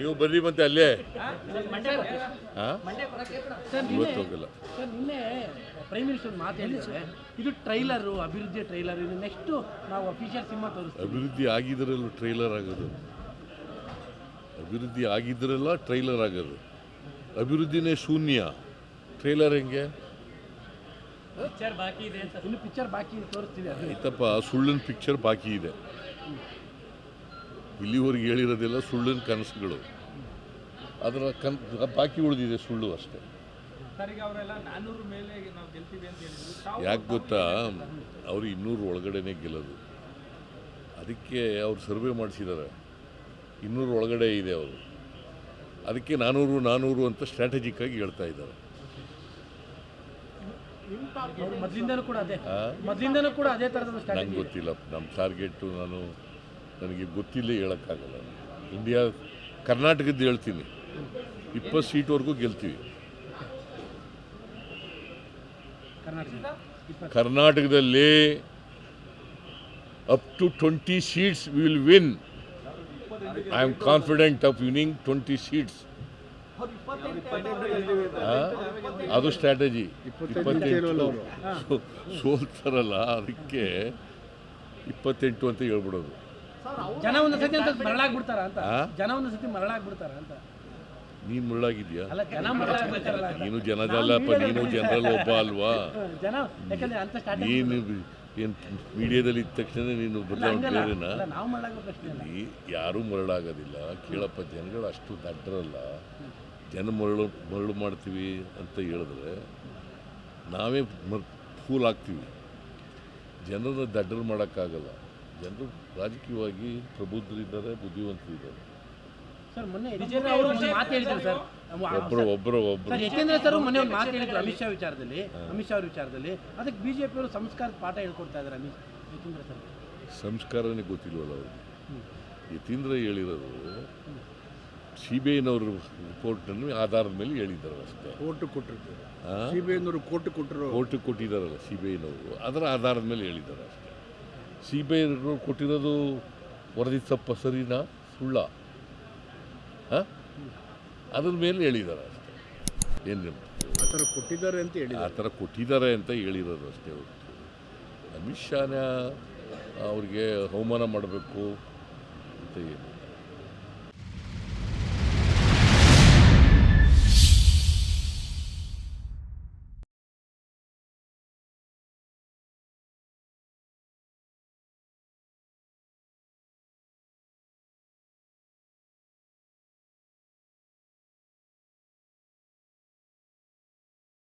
ನೀವು ಬರ್ರಿ ಮತ್ತೆ ಅಲ್ಲೇ. ಹಾಂ? ಸರ್ ನಿನ್ನೆ ಇವತ್ತು ಹೋಗಲ್ಲ. ನಿನ್ನೆ ಪ್ರೈಮ್ ಮಿನಿಸ್ಟರ್ ಮಾತು ಹೇಳಿದ್ದಾರೆ. ಇದು ಟ್ರೈಲರು ಅಭಿವೃದ್ಧಿ ಟ್ರೈಲರ್ ಇದು ನೆಕ್ಸ್ಟು ನಾವು ಅಫಿಷಿಯಲ್ ಸಿನಿಮಾ ತೋರಿಸ್ತೀವಿ. ಅಭಿವೃದ್ಧಿ ಆಗಿದ್ರಲ್ಲ ಟ್ರೈಲರ್ ಆಗೋದು. ಅಭಿವೃದ್ಧಿ ಆಗಿದ್ರಲ್ಲ ಟ್ರೈಲರ್ ಆಗೋದು. ಅಭಿವೃದ್ಧಿನೇ ಶೂನ್ಯ. ಟ್ರೈಲರ್ ಹೆಂಗೆ? ಇನ್ನು ಪಿಕ್ಚರ್ ಬಾಕಿ ತೋರಿಸ್ತೀವಿ ಆಯ್ತಪ್ಪ ಸುಳ್ಳಿನ ಪಿಕ್ಚರ್ ಬಾಕಿ ಇದೆ. ಇಲ್ಲಿವರೆಗೆ ಹೇಳಿರೋದೆಲ್ಲ ಸುಳ್ಳಿನ ಕನಸುಗಳು. ಅದರ ಕನ್ ಬಾಕಿ ಉಳಿದಿದೆ ಸುಳ್ಳು ಅಷ್ಟೇ. ಸರಿಗೆ ಅವರೆಲ್ಲ ನಾನ್ನೂರು ಮೇಲೆ ನಾವು ಗೆಲ್ತೀವಿ ಅಂತ ಹೇಳಿದ್ರು. ತಾವು ಯಾಕೆ ಗೊತ್ತಾ? ಅವರು ಇನ್ನೂರು ಒಳಗಡೆನೇ ಗೆಲ್ಲೋದು. ಅದಕ್ಕೆ ಅವ್ರು ಸರ್ವೆ ಮಾಡಿಸಿದ್ದಾರೆ ಇನ್ನೂರು ಒಳಗಡೆ ಇದೆ ಅವರು. ಅದಕ್ಕೆ ನಾನೂರು ನಾನೂರು ಅಂತ ಸ್ಟ್ರಾಟಜಿಕ್ ಆಗಿ ಹೇಳ್ತಾ ಇದ್ದಾರೆ. ನಂಗೆ ಗೊತ್ತಿಲ್ಲ. ನಮ್ಮ ಟಾರ್ಗೆಟು ನಾನು ನನಗೆ ಗೊತ್ತಿಲ್ಲ ಹೇಳೋಕ್ಕಾಗಲ್ಲ. ಇಂಡಿಯಾ ಕರ್ನಾಟಕದ್ದು ಹೇಳ್ತೀನಿ. ಇಪ್ಪತ್ತು ಸೀಟ್ವರೆಗೂ ಗೆಲ್ತೀವಿ. ಕರ್ನಾಟಕ ಕರ್ನಾಟಕದಲ್ಲಿ up to twenty seats will win I am confident of winning twenty seats ಅದು ಸ್ಟ್ರಾಟಜಿ ಇಪ್ಪತ್ತೆಂಟು. ಸೋಲ್ತಾರಲ್ಲ, ಅದಕ್ಕೆ ಇಪ್ಪತ್ತೆಂಟು ಅಂತ ಹೇಳ್ಬಿಡೋದು. ಜನ ಒಂದು ಸತಿ ಅಂತ ಮರಳಾಗ್ಬಿಡ್ತಾರ ಅಂತ? ಆ? ಜನ ಒಂದು ಸತಿ ಮರಳಾಗ್ಬಿಡ್ತಾರ ಅಂತ? ನೀನು ಮುಳ್ಳಾಗಿದ್ಯಾ ಅಲ್ಲ ಜನ ಅಂತ. ನೀನು ಜನದಲ್ಲಪ್ಪ ನೀನು ಜನರಲ್ ಒಬ್ಬ ಅಲ್ವಾ? ಜನ ಯಾಕಂದ್ರೆ ಅಂತ ಸ್ಟಾರ್ಟಿಂಗ್ ನೀನು ಏನು ಮೀಡಿಯಾದಲ್ಲಿ ಇದ್ದ ತಕ್ಷಣ ನೀನು ಬದಲಾವಣೆ ಮರಳಾಗೋ ಯಾರೂ ಮರಳಾಗೋದಿಲ್ಲ. ಕೇಳಪ್ಪ ಜನಗಳು ಅಷ್ಟು ದಡ್ಡರಲ್ಲ. ಜನ ಮರಳು ಮರಳು ಮಾಡ್ತೀವಿ ಅಂತ ಹೇಳಿದ್ರೆ ನಾವೇ ಮರ್ ಫೂಲ್ ಆಗ್ತೀವಿ. ಜನರನ್ನ ದಡ್ಡರು ಮಾಡೋಕ್ಕಾಗಲ್ಲ. ಜನರು ರಾಜಕೀಯವಾಗಿ ಪ್ರಬುದ್ಧರಿದ್ದಾರೆ ಬುದ್ಧಿವಂತರಿದ್ದಾರೆ. ಸರ್ ಮೊನ್ನೆ ಯತೀಂದ್ರ ಅವರು ಒಂದು ಮಾತು ಹೇಳಿದ್ರು ಸರ್. ಒಬ್ಬರು ಒಬ್ಬರು ಒಬ್ಬರು ಸರ್ ಯತೀಂದ್ರ ಸರ್ ಮೊನ್ನೆ ಒಂದು ಮಾತು ಹೇಳಿದ್ರು ಅಮಿತ್ ಶಾ ವಿಚಾರದಲ್ಲಿ. ಅಮಿತ್ ಶಾ ಅವ್ರ ವಿಚಾರದಲ್ಲಿ. ಅದಕ್ಕೆ ಬಿಜೆಪಿ ಅವರು ಸಂಸ್ಕಾರದ ಪಾಠ ಹೇಳ್ಕೊಡ್ತಾ ಇದ್ದಾರೆ ಅಮಿತ್ ಯತೀಂದ್ರ ಸರ್. ಸಂಸ್ಕಾರನೇ ಗೊತ್ತಿಲ್ವಲ್ಲ ಅವರು ಯತೀಂದ್ರ ಹೇಳಿರೋದು ಸಿ ಬಿ ಐನವ್ರ ರಿಪೋರ್ಟನ್ನು ಆಧಾರದ ಮೇಲೆ ಹೇಳಿದ್ದಾರೆ ಅಷ್ಟೇ. ಕೋರ್ಟ್ ಕೊಟ್ಟಿರ್ತಾರೆ. ಆ? ಸಿ ಬಿ ಐನವರು ಕೋರ್ಟ್ ಕೊಟ್ಟರು ಕೋರ್ಟ್ ಕೊಟ್ಟಿದ್ದಾರಲ್ಲ ಸಿ ಬಿ ಐನವರು ಅದರ ಆಧಾರದ ಮೇಲೆ ಹೇಳಿದ್ದಾರೆ ಅಷ್ಟೇ. ಸಿ ಬಿ ಐ ಕೊಟ್ಟಿರೋದು ವರದಿ ತಪ್ಪ ಸರಿನಾ? ಸುಳ್ಳ? ಹಾಂ? ಅದ್ರ ಮೇಲೆ ಹೇಳಿದ್ದಾರೆ ಅಷ್ಟೇ. ಏನು ಆ ಥರ ಕೊಟ್ಟಿದ್ದಾರೆ ಅಂತ ಹೇಳಿ ಆ ಥರ ಕೊಟ್ಟಿದ್ದಾರೆ ಅಂತ ಹೇಳಿರೋದು ಅಷ್ಟೇ ಹೊರತು. ಅಮಿತ್ ಶಾನ ಅವ್ರಿಗೆ ಅವಮಾನ ಮಾಡಬೇಕು ಅಂತ ಏನು?